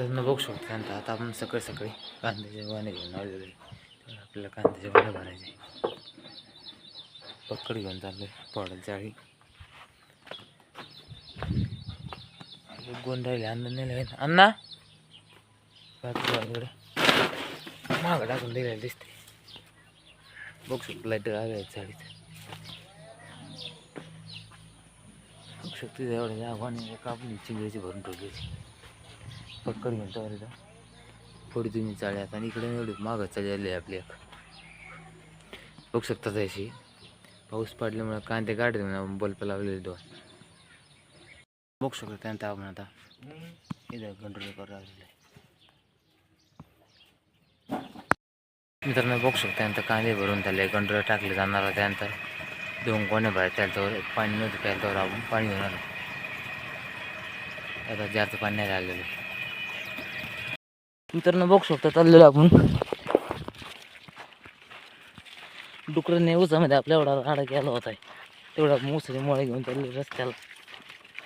त्यांना बघू शकतो त्यांना आता. आपण सकाळी सकाळी कांद्याचे वाणे घेऊन आलेलो आहे तर आपल्याला कांद्याचे वाणे भरायचे. पकड घेऊन चाललोय पडेल जाळी गोंड राहिले अन्न नेलं अण्णा! इकडे? मागं टाकून दिलेलं दिसते बघू शकतो लाइट आहे चाळीत. बघू शकतो एवढ्या जागा कापणी चिंगळीची भरून ठेवली पटकन पक्कड घेऊन तर पुढे तुम्ही चाळ्यात आणि इकडे एवढी मागं चाळी आली आहे आपली एक. बघू शकता तशी. पाऊस पडल्यामुळे कांदे गाडी म्हणा बल्ब लावलेले दोन. बघू शकतो त्यानंतर आपण आता. इथं कंट्रोल करू लागलेलं. आहे मित्रांनो बघू शकतो त्यानंतर कांदे भरून झाले कंट्रोल टाकले जाणार त्यानंतर दोन कोण्या बाहेर त्याच्यावर. पाणी नव्हतं त्याच्यावर त्यावर आपण पाणी घेऊन आलो. आता जास्त पाणी नाही लागलेलं. मित्रांनो बघू शकता चाललेलो आपण. डुकरांनी उसामध्ये म्हणजे आपल्या एवढा आडा केला होता. तेवढा मुसळी मुळे घेऊन चालले रस्त्याला.